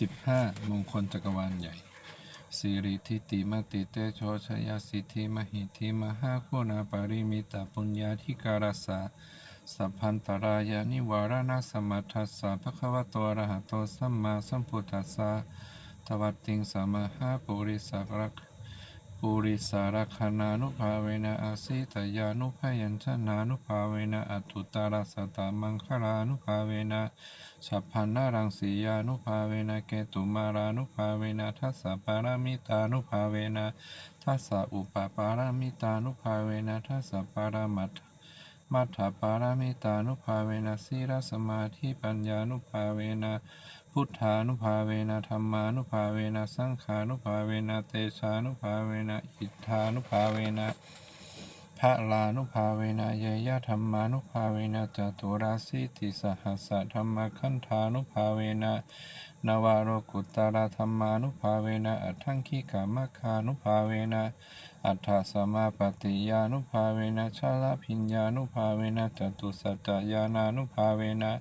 15 มงคลจักรวาลใหญ่สิริทิติมติเตโชชยสิทธิมหิทิมหาคุณาปริมิตาปุญญาธิการสสะสัพพันตรายานิวารณสมัทธัสสะภะคะวะโตอะระหะโตสัมมาสัมพุทธัสสะทวัตติงสมหาปุริสักรัก ปุริสารคณานุภาเวนะอาศิตยานุภายัญชนานุภาเวนะอัตุตาราสตามังคลานุภาเวนะฉัพพันนารังสียานุภาเวนะเกตุมารานุภาเวนะทัสสะปารามิตานุภาเวนะทัสสะอุปปารามิตานุภาเวนะทัสสะปารามัต มัทถปารามิตานุภาเวนะสีรสมาธิปัญญานุภาเวนะพุทธานุภาเวนะธรรมานุภาเวนะสังขานุภาเวนะเตชานุภาเวนะอิทธานุภาเวนะพระลานุภาเวนะเยยะธรรมานุภาเวนะจตุราสิติสหัสสะธรรมคันธานุภาเวนะ นวาโรกุตาราธรรมานุภาเวนะอัตถังคิกามคานุภาเวนะอัฏฐสมาปฏิยานุภาเวนะชาลพิญญานุภาเวนะจตุสัจจญาณานุภาเวนะ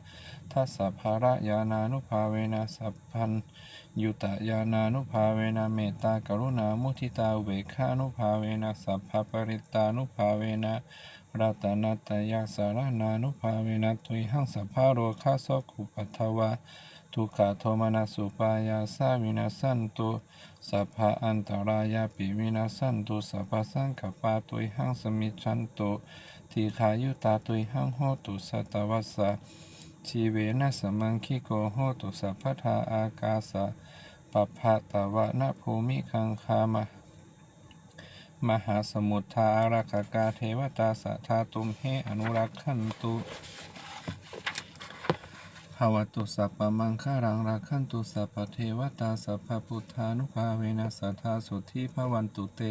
ทัสสะภาระยานานุภาเวนะสัพพันยุตยานานุภาเวนะเมตตากรุณามุทิตาเบกขานุภาเวนะสัพพปริตานุภาเวนะรัตนัตยาสารนานุภาเวนะตุยหังสัพพโรคาโสกุปัทวะ ทุกขโทมนัสสุปายาสาวินาสันตุสัพพะอันตรายาปิวินาสันตุสัพพะสังขปาตุยหังสมิจฉันตุทีขายุตาตุยหังโหตุสัตวัสสะชีเวนะสมังคิโกโหตุสัพพทาอากาสะปัพพะตวะนะภูมิคังคามะมหาสมุทธาอาราคกาเทวตาสัทธาตุมเหอนุรักขันตุ วตุสัพพมังคารังรักขันตุสัพพเทวตาสัพพพุทธานุภาเวนะสัทธาสุทธิภวันตุเต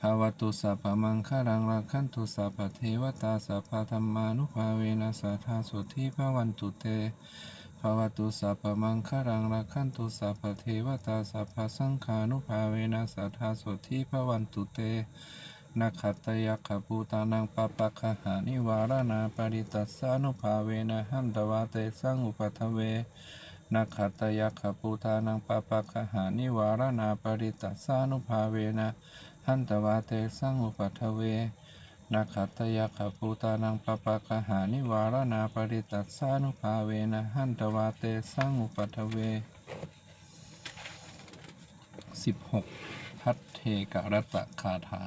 ภาวตุสัพพมังคารังรักขันตุสัพพเทวตาสัพพธรรมานุภาเวนะสัทธาสุทธิภวันตุเตภาวตุสัพพมังคารังรักขันตุสัพพเทวตาสัพพสังฆานุภาเวนะสัทธาสุทธิภวันตุเต นักขัตตยขปูตานังปปะคหานิวารณาปริตัสสานุภาเวนะหันตวาเตสังอุปัทเวนักขัตตยขปูตานังปปะคหานิวารณาปริตัสสานุภาเวนะหันตวาเตสังอุปัทเวนักขัตตยขปูตานังปปะคหานิวารณาปริตัสสานุภาเวนะหันตวาเตสังอุปัทเว 16. พัทเทกรัตตคาถา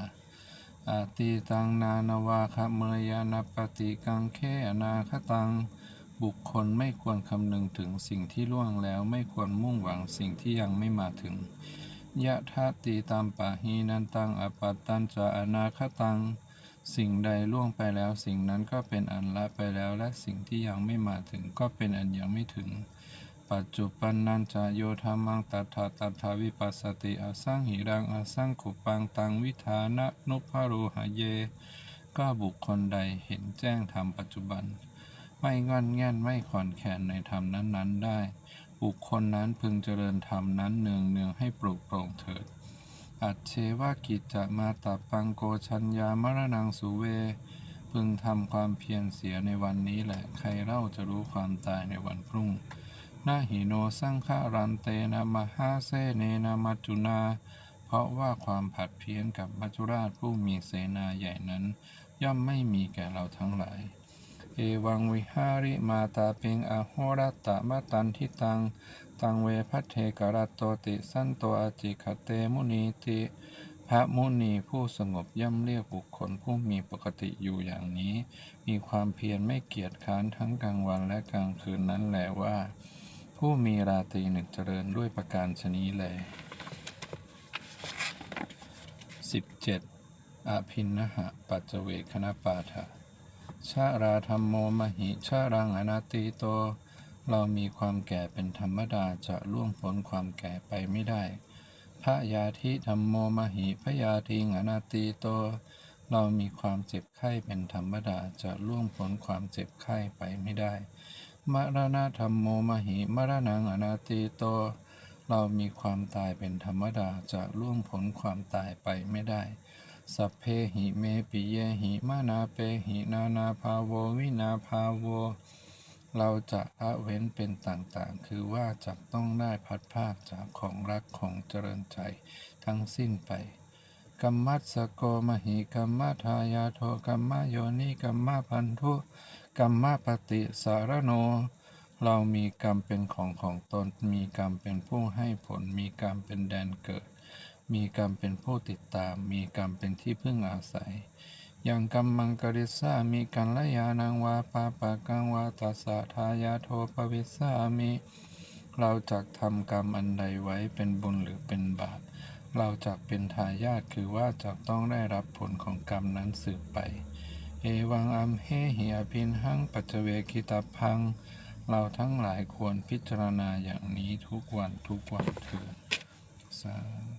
อติตังนานาวาคะเมยานปฏิกังเคอนาคตัง บุคคลไม่ควรคำนึงถึงสิ่งที่ล่วงแล้วไม่ควรมุ่งหวังสิ่งที่ยังไม่มาถึงยะทะติตามปะหีนันตังอปัตตันจะอนาคตัง สิ่งใดล่วงไปแล้วสิ่งนั้นก็เป็นอันละไปแล้วและสิ่งที่ยังไม่มาถึงก็เป็นอันยังไม่ถึง ปัจจุปันนันจะโยธรรมังตัทธาตัทธาวิปัสสติอสังหิรังอสังขุปังตังวิธานะนุภารหะเย ก็บุคคลใดเห็นแจ้งธรรมปัจจุบัน ไม่งอนแง่นไม่ขอนแขนในธรรมนั้นๆได้ บุคคลนั้นพึงเจริญธรรมนั้นเนืองเนืองให้ปลุกโปร่งเถิด อัจเชวากิจจะมาตับปังโกชัญญามรณังสุเว พึงทำความเพียรเสียในวันนี้แหละใครเล่าจะรู้ความตายในวันพรุ่ง นาหิโนสังฆารันเตนะมหาเสเนนะมัจจุนา เพราะว่าความผัดเพี้ยนกับมัจจุราชผู้มีเสนาใหญ่นั้น ย่อมไม่มีแก่เราทั้งหลาย เอวังวิหาริมาตาเปิงอโหรัตตะมะตันทิตัง ตังเวพัทเทกรัตโตติสันโตอจิคเตมุนีติ พระมุนีผู้สงบย่อมเรียกบุคคลผู้มีปกติอยู่อย่างนี้ มีความเพียรไม่เกียจค้านทั้งกลางวันและกลางคืนนั้นแหละว่า ผู้มีราตรีหนึ่งเจริญด้วยประการชนี้แล 17. อภินนหะปัจเจเวคณปาทะชาราธรรมโมมหิชารังอนาติโต เรามีความแก่เป็นธรรมดาจะล่วงพ้นความแก่ไปไม่ได้พระยาธิธรรมโมมหิพยาทิงอนาติโต เรามีความเจ็บไข้เป็นธรรมดาจะล่วงพ้นความเจ็บไข้ไปไม่ได้ มรณะธรรมโมมหิมรณังอนาติโต เรามีความตายเป็นธรรมดาจะล่วงพ้นความตายไปไม่ได้ สัพเพหิเมปิเยหิมานาเปหินานาภาโววินาภาโว เราจะละเว้นเป็นต่างๆ คือว่าจะต้องได้พัดภาคจากของรักของเจริญใจทั้งสิ้นไปกัมมัสสโกมหิกัมมทายาโทกัมมโยนิกัมมพันธุ กัมมปฏิสารโน เรามีกรรมเป็นของของตน มีกรรมเป็นผู้ให้ผล มีกรรมเป็นแดนเกิด มีกรรมเป็นผู้ติดตาม มีกรรมเป็นที่พึ่งอาศัย อย่างกรรมมังกริสามีกัลยาณังวาปาปะกังวาตัสสะทายาโทปวิสสามิเราจักทำกรรมอันใดไว้เป็นบุญหรือเป็นบาป เราจักเป็นทายาทคือว่าจักต้องได้รับผลของกรรมนั้นสืบไป เอวังอัมเฮหิอภินหังปัจเวกิตาพัง เราทั้งหลายควรพิจารณาอย่างนี้ทุกวันทุกวันเถิดสาธุ